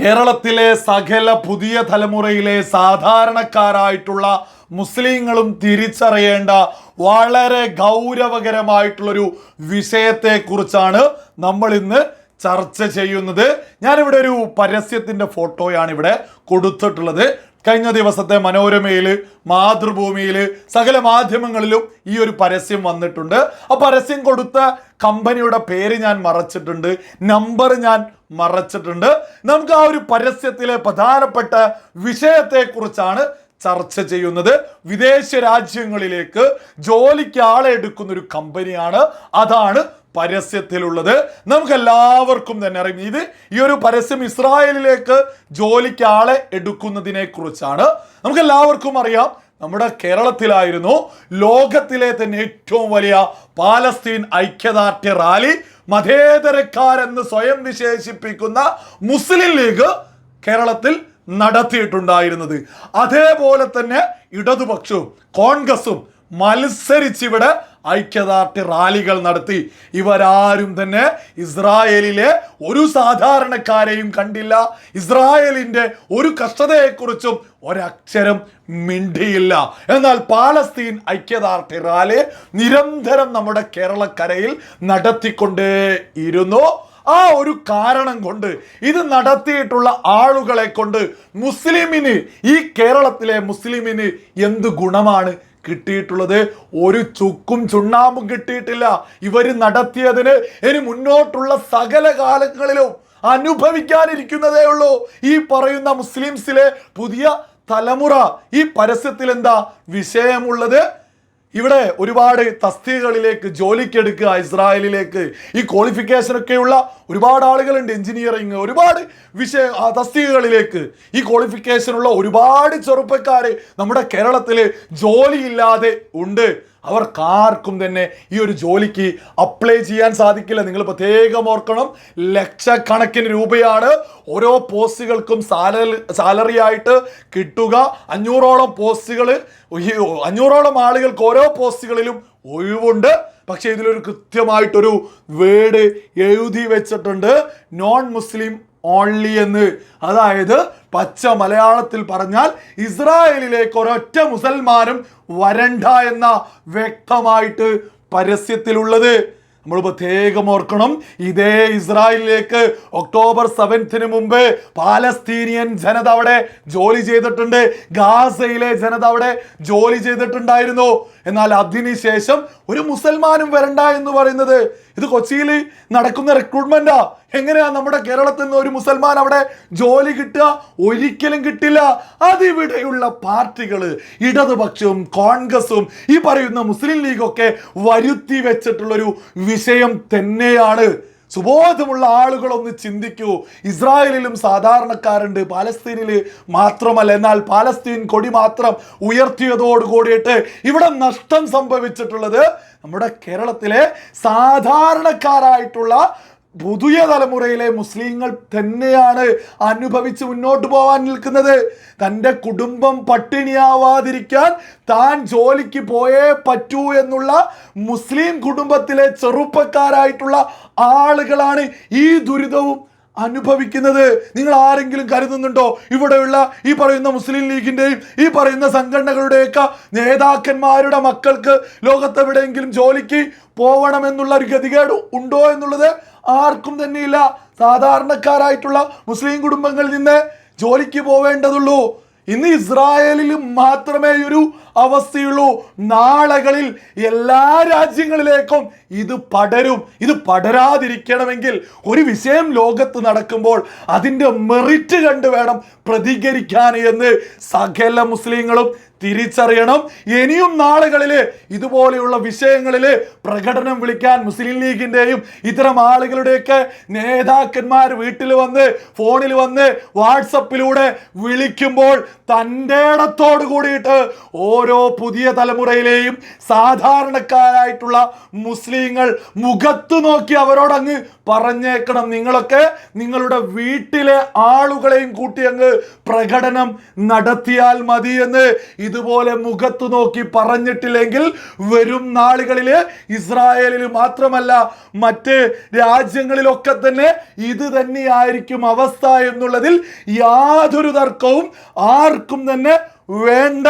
കേരളത്തിലെ സകല പുതിയ തലമുറയിലെ സാധാരണക്കാരായിട്ടുള്ള മുസ്ലിങ്ങളും തിരിച്ചറിയേണ്ട വളരെ ഗൗരവകരമായിട്ടുള്ളൊരു വിഷയത്തെക്കുറിച്ചാണ് നമ്മൾ ഇന്ന് ചർച്ച ചെയ്യുന്നത്. ഞാനിവിടെ ഒരു പരസ്യത്തിന്റെ ഫോട്ടോയാണ് ഇവിടെ കൊടുത്തിട്ടുള്ളത്. കഴിഞ്ഞ ദിവസത്തെ മനോരമയിൽ മാതൃഭൂമിയിൽ സകല മാധ്യമങ്ങളിലും ഈ ഒരു പരസ്യം വന്നിട്ടുണ്ട്. ആ പരസ്യം കൊടുത്ത കമ്പനിയുടെ പേര് ഞാൻ മറച്ചിട്ടുണ്ട് നമ്പർ ഞാൻ മറച്ചിട്ടുണ്ട്. നമുക്ക് ആ ഒരു പരസ്യത്തിലെ പ്രധാനപ്പെട്ട വിഷയത്തെക്കുറിച്ചാണ് ചർച്ച ചെയ്യുന്നത് വിദേശ രാജ്യങ്ങളിലേക്ക് ജോലിക്ക് ആളെ എടുക്കുന്ന ഒരു കമ്പനിയാണ്. അതാണ് പരസ്യത്തിലുള്ളത്. നമുക്ക് എല്ലാവർക്കും തന്നെ അറിയാം ഇത് ഈ ഒരു പരസ്യം ഇസ്രായേലിലേക്ക് ജോലിക്ക് ആളെ എടുക്കുന്നതിനെ കുറിച്ചാണ് നമുക്ക് എല്ലാവർക്കും അറിയാം നമ്മുടെ കേരളത്തിലായിരുന്നു ലോകത്തിലെ തന്നെ ഏറ്റവും വലിയ പാലസ്തീൻ ഐക്യദാർഢ്യ റാലി. മതേതരക്കാരെന്ന് സ്വയം വിശേഷിപ്പിക്കുന്ന മുസ്ലിം ലീഗ് കേരളത്തിൽ നടത്തിയിട്ടുണ്ടായിരുന്നത്. അതേപോലെ തന്നെ ഇടതുപക്ഷവും കോൺഗ്രസും മത്സരിച്ചിവിടെ ഐക്യദാർഢ്യ റാലികൾ നടത്തി. ഇവരാരും തന്നെ ഇസ്രായേലിലെ ഒരു സാധാരണക്കാരെയും കണ്ടില്ല. ഇസ്രായേലിന്റെ ഒരു കഷ്ടതയെക്കുറിച്ചും ഒരക്ഷരം മിണ്ടിയില്ല. എന്നാൽ പാലസ്തീൻ ഐക്യദാർഢ്യ റാലി നിരന്തരം നമ്മുടെ കേരളക്കരയിൽ നടത്തിക്കൊണ്ടേ ഇരുന്നു ആ ഒരു കാരണം കൊണ്ട് ഇത് നടത്തിയിട്ടുള്ള ആളുകളെ കൊണ്ട് മുസ്ലിമിന് ഈ കേരളത്തിലെ മുസ്ലിമിന് എന്ത് ഗുണമാണ് കിട്ടിയിട്ടുള്ളത്? ഒരു ചുക്കും ചുണ്ണാമ്പും കിട്ടിയിട്ടില്ല. ഇവർ നടത്തിയതിന് ഇനി മുന്നോട്ടുള്ള സകല കാലങ്ങളിലും അനുഭവിക്കാനിരിക്കുന്നതേ ഉള്ളൂ. ഈ പറയുന്ന മുസ്ലിംസിലെ പുതിയ തലമുറ ഈ പരസ്യത്തിൽ എന്താ വിഷയമുള്ളത്? ഇവിടെ ഒരുപാട് തസ്തികകളിലേക്ക് ജോലിക്കെടുക്കുക ഇസ്രായേലിലേക്ക് ഈ ക്വാളിഫിക്കേഷൻ ഒക്കെയുള്ള ഒരുപാട് ആളുകളുണ്ട് എഞ്ചിനീയറിങ് ഒരുപാട് വിഷയ തസ്തികകളിലേക്ക് ഈ ക്വാളിഫിക്കേഷനുള്ള ഒരുപാട് ചെറുപ്പക്കാർ നമ്മുടെ കേരളത്തിൽ ജോലിയില്ലാതെ ഉണ്ട്. അവർക്കാർക്കും തന്നെ ഈ ഒരു ജോലിക്ക് അപ്ലൈ ചെയ്യാൻ സാധിക്കില്ല. നിങ്ങൾ പ്രത്യേകം ഓർക്കണം ലക്ഷക്കണക്കിന് രൂപയാണ് ഓരോ പോസ്റ്റുകൾക്കും സാലറി സാലറി ആയിട്ട് കിട്ടുക. അഞ്ഞൂറോളം പോസ്റ്റുകൾ അഞ്ഞൂറോളം ആളുകൾക്ക് ഓരോ പോസ്റ്റുകളിലും ഒഴിവുണ്ട്. പക്ഷേ ഇതിലൊരു കൃത്യമായിട്ടൊരു വേർഡ് എഴുതി വെച്ചിട്ടുണ്ട്. നോൺ മുസ്ലിം ഓൺലി എന്ന്. അതായത് പച്ച മലയാളത്തിൽ പറഞ്ഞാൽ ഇസ്രായേലിലേക്ക് ഒരൊറ്റ മുസൽമാനും വരണ്ട എന്ന വ്യക്തമായിട്ട് പരസ്യത്തിലുള്ളത്. നമ്മൾ പ്രത്യേകം ഓർക്കണം ഇതേ ഇസ്രായേലിലേക്ക് ഒക്ടോബർ സെവൻത്തിന് മുമ്പ് പാലസ്തീനിയൻ ജനത അവിടെ ജോലി ചെയ്തിട്ടുണ്ട്. ഗാസയിലെ ജനത അവിടെ ജോലി ചെയ്തിട്ടുണ്ടായിരുന്നു. എന്നാൽ അതിനുശേഷം ഒരു മുസൽമാനും വരണ്ട എന്ന് പറയുന്നത്. ഇത് കൊച്ചിയിൽ നടക്കുന്ന റിക്രൂട്ട്മെന്റാ എങ്ങനെയാ നമ്മുടെ കേരളത്തിൽ നിന്ന് ഒരു മുസൽമാൻ അവിടെ ജോലി കിട്ടുക? ഒരിക്കലും കിട്ടില്ല. അതിവിടെയുള്ള പാർട്ടികൾ ഇടതുപക്ഷവും കോൺഗ്രസും ഈ പറയുന്ന മുസ്ലിം ലീഗൊക്കെ വരുത്തി വെച്ചിട്ടുള്ളൊരു വിഷയം തന്നെയാണ്. സുബോധമുള്ള ആളുകളൊന്ന് ചിന്തിക്കൂ. ഇസ്രായേലിലും സാധാരണക്കാരുണ്ട്. പാലസ്തീനിൽ മാത്രമല്ല എന്നാൽ പാലസ്തീൻ കൊടി മാത്രം ഉയർത്തിയതോട് കൂടിയിട്ട് ഇവിടെ നഷ്ടം സംഭവിച്ചിട്ടുള്ളത് നമ്മുടെ കേരളത്തിലെ സാധാരണക്കാരായിട്ടുള്ള പുതിയ തലമുറയിലെ മുസ്ലിങ്ങൾ തന്നെയാണ് അനുഭവിച്ച് മുന്നോട്ട് പോകാൻ നിൽക്കുന്നത്. തന്റെ കുടുംബം പട്ടിണിയാവാതിരിക്കാൻ താൻ ജോലിക്ക് പോയേ പറ്റൂ എന്നുള്ള മുസ്ലിം കുടുംബത്തിലെ ചെറുപ്പക്കാരായിട്ടുള്ള ആളുകളാണ് ഈ ദുരിതവും അനുഭവിക്കുന്നത് നിങ്ങൾ ആരെങ്കിലും കരുതുന്നുണ്ടോ? ഇവിടെയുള്ള ഈ പറയുന്ന മുസ്ലിം ലീഗിന്റെയും ഈ പറയുന്ന സംഘടനകളുടെയൊക്കെ നേതാക്കന്മാരുടെ മക്കൾക്ക് ലോകത്തെവിടെയെങ്കിലും ജോലിക്ക് പോകണമെന്നുള്ള ഒരു ഗതികേട് ഉണ്ടോ എന്നുള്ളത് ആർക്കും തന്നെയില്ല. സാധാരണക്കാരായിട്ടുള്ള മുസ്ലിം കുടുംബങ്ങളിൽ നിന്ന് ജോലിക്ക് പോവേണ്ടതുള്ളൂ. ഇന്ന് ഇസ്രായേലിൽ മാത്രമേ ഒരു അവസ്ഥയുള്ളൂ. നാളകളിൽ എല്ലാ രാജ്യങ്ങളിലേക്കും ഇത് പടരും. ഇത് പടരാതിരിക്കണമെങ്കിൽ ഒരു വിഷയം ലോകത്ത് നടക്കുമ്പോൾ അതിന്റെ മെറിറ്റ് കണ്ട് വേണം പ്രതികരിക്കാൻ എന്ന് സകല മുസ്ലിങ്ങളും തിരിച്ചറിയണം. ഇനിയും നാളുകളിൽ ഇതുപോലെയുള്ള വിഷയങ്ങളിൽ പ്രകടനം വിളിക്കാൻ മുസ്ലിം ലീഗിന്റെയും ഇത്തരം ആളുകളുടെയൊക്കെ നേതാക്കന്മാർ വീട്ടിൽ വന്ന് ഫോണിൽ വന്ന് വാട്സപ്പിലൂടെ വിളിക്കുമ്പോൾ തന്റെ ഇടത്തോട് കൂടിയിട്ട് ഓരോ പുതിയ തലമുറയിലെയും സാധാരണക്കാരായിട്ടുള്ള മുസ്ലിങ്ങൾ മുഖത്ത് നോക്കി അവരോടങ്ങ് പറഞ്ഞേക്കണം. നിങ്ങളൊക്കെ നിങ്ങളുടെ വീട്ടിലെ ആളുകളെയും കൂട്ടി അങ്ങ് പ്രകടനം നടത്തിയാൽ മതി എന്ന് ഇതുപോലെ മുഖത്ത് നോക്കി പറഞ്ഞിട്ടില്ലെങ്കിൽ വരും നാളുകളിൽ ഇസ്രായേലിൽ മാത്രമല്ല മറ്റ് രാജ്യങ്ങളിലൊക്കെ തന്നെ ഇത് തന്നെയായിരിക്കും അവസ്ഥ എന്നുള്ളതിൽ യാതൊരു തർക്കവും ആർക്കും തന്നെ വേണ്ട.